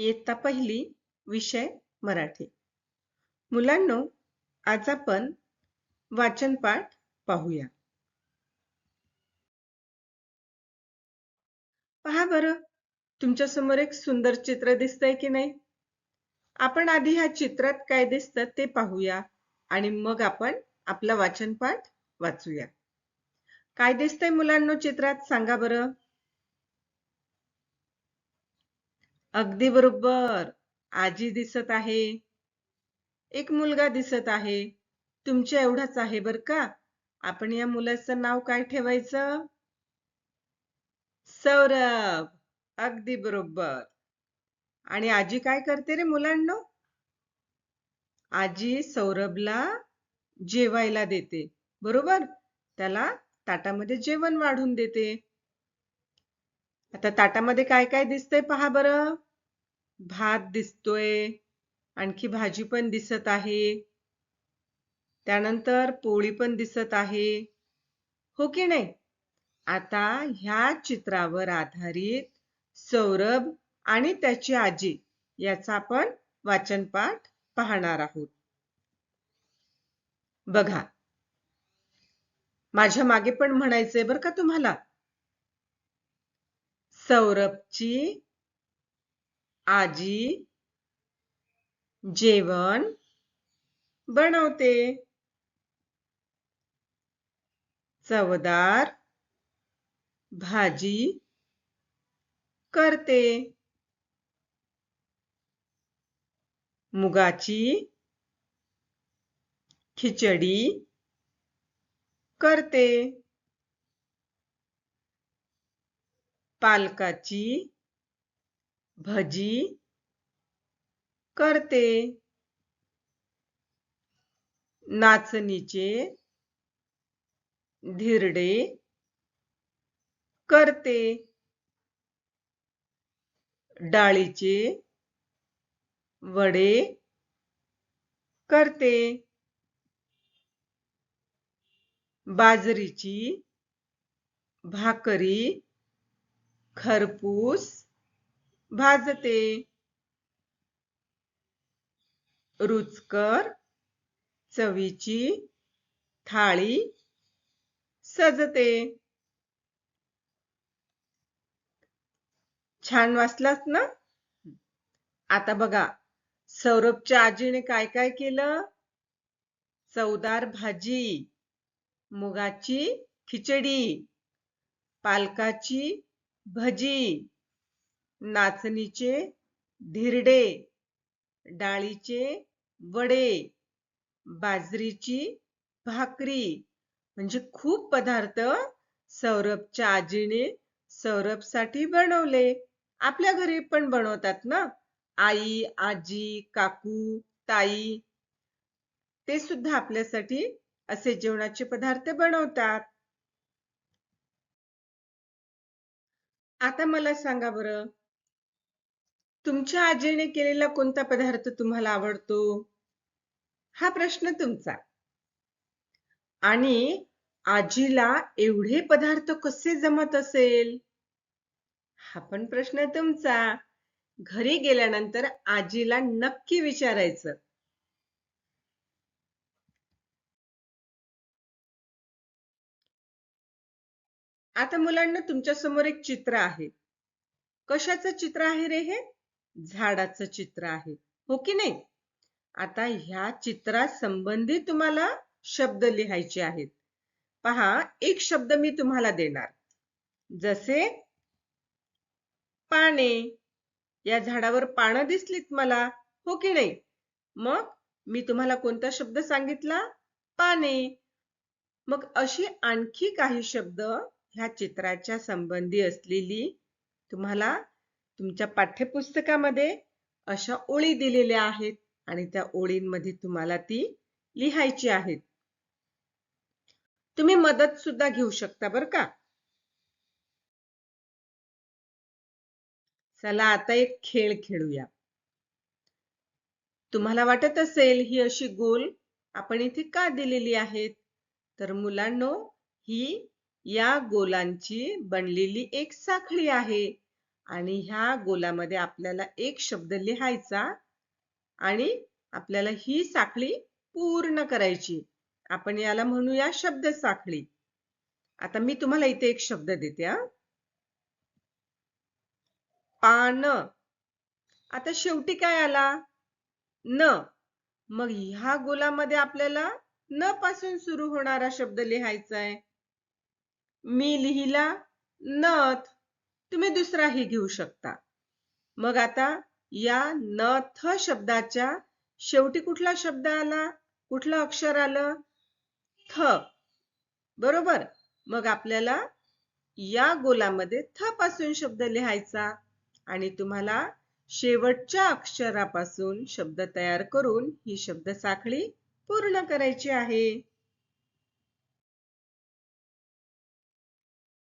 इयत्ता पहिली विषय मराठी. मुलांनो आज आपण वाचनपाठ पाहूया. पहा बरं तुमच्यासमोर एक सुंदर चित्र दिसतंय की नाही? आपण आधी ह्या चित्रात काय दिसतं ते पाहूया आणि मग आपण आपला वाचनपाठ वाचूया. काय दिसतंय मुलांनो चित्रात? सांगा बरं. अगदी बरोबर. आजी दिसत आहे. एक मुलगा दिसत आहे. तुमच्या एवढाच आहे बर का? आपण या मुलाचं नाव काय ठेवायचं? सौरभ. अगदी बरोबर. आणि आजी काय करते रे मुलांनो? आजी सौरभला जेवायला देते. बरोबर? त्याला ताटामध्ये जेवण वाढून देते. आता ताटामध्ये काय काय दिसतंय पहा बरं. भात दिसतोय आणखी भाजी पण दिसत आहे. त्यानंतर पोळी पण दिसत आहे. हो की नाही? आता ह्या चित्रावर आधारित सौरभ आणि त्याची आजी याचा आपण वाचनपाठ पाहणार आहोत. बघा. माझ्या मागे पण म्हणायचंय बरं का तुम्हाला? सौरभची आजी जेवण बनवते. चवदार भाजी करते. मुगाची खिचडी करते. पालकाची भजी करते. नाचणीचे धिरडे करते. डाळीचे वडे करते. बाजरीची भाकरी खरपूस भाजते. रुचकर चवीची थाळी सजते. छान वाचलास ना? आता बघा सौरभच्या आजीने काय काय केलं? चवदार भाजी मुगाची खिचडी पालकाची भजी नाचणीचे धिरडे डाळीचे वडे बाजरीची भाकरी म्हणजे खूप पदार्थ सौरभच्या आजीने सौरभसाठी बनवले. आपल्या घरी पण बनवतात ना? आई आजी काकू ताई. ते सुद्धा आपल्यासाठी असे जेवणाचे पदार्थ बनवतात. आता मला सांगा बरं. तुमच्या आजीने केलेला कोणता पदार्थ तुम्हाला आवडतो? हा प्रश्न तुमचा. आणि आजीला एवढे पदार्थ कसे जमत असेल? हा पण प्रश्न तुमचा. घरी गेल्यानंतर आजीला नक्की विचारायचं. आता मुलांना तुमच्यासमोर एक चित्र आहे. कशाचं चित्र आहे रे हे? झाडाचं चित्र आहे. हो की नाही? आता ह्या चित्रा संबंधी तुम्हाला शब्द लिहायचे आहेत. पहा एक शब्द मी तुम्हाला देणार. जसे पाने. या झाडावर पानं दिसलीत मला. हो की नाही? मग मी तुम्हाला कोणता शब्द सांगितला? पाने. मग अशी आणखी काही शब्द ह्या चित्राच्या संबंधी असलेली तुम्हाला तुमच्या पाठ्यपुस्तकामध्ये अशा ओळी दिलेल्या आहेत आणि त्या ओळींमध्ये तुम्हाला ती लिहायची आहेत. तुम्ही मदत सुद्धा घेऊ शकता बर का? चला आता एक खेळ खेळूया. तुम्हाला वाटत असेल ही अशी गोल आपण इथे का दिलेली आहेत? तर मुलांनो ही या गोलांची बनलेली एक साखळी आहे. आणि ह्या गोलामध्ये आपल्याला एक शब्द लिहायचा आणि आपल्याला ही साखळी पूर्ण करायची. आपण याला म्हणूया शब्द साखळी. आता मी तुम्हाला इथे एक शब्द देते हा. पान. आता शेवटी काय आला? न. मग ह्या गोलामध्ये आपल्याला न पासून सुरू होणारा शब्द लिहायचा आहे मी लिहिला नथ. तुम्ही दुसराही घेऊ शकता. मग आता या नथ शब्दाच्या शेवटी कुठला शब्द आला? कुठलं अक्षर आलं? थ. बरोबर? मग आपल्याला या गोलामध्ये थ पासून शब्द लिहायचा आणि तुम्हाला शेवटच्या अक्षरापासून शब्द तयार करून ही शब्द साखळी पूर्ण करायची आहे.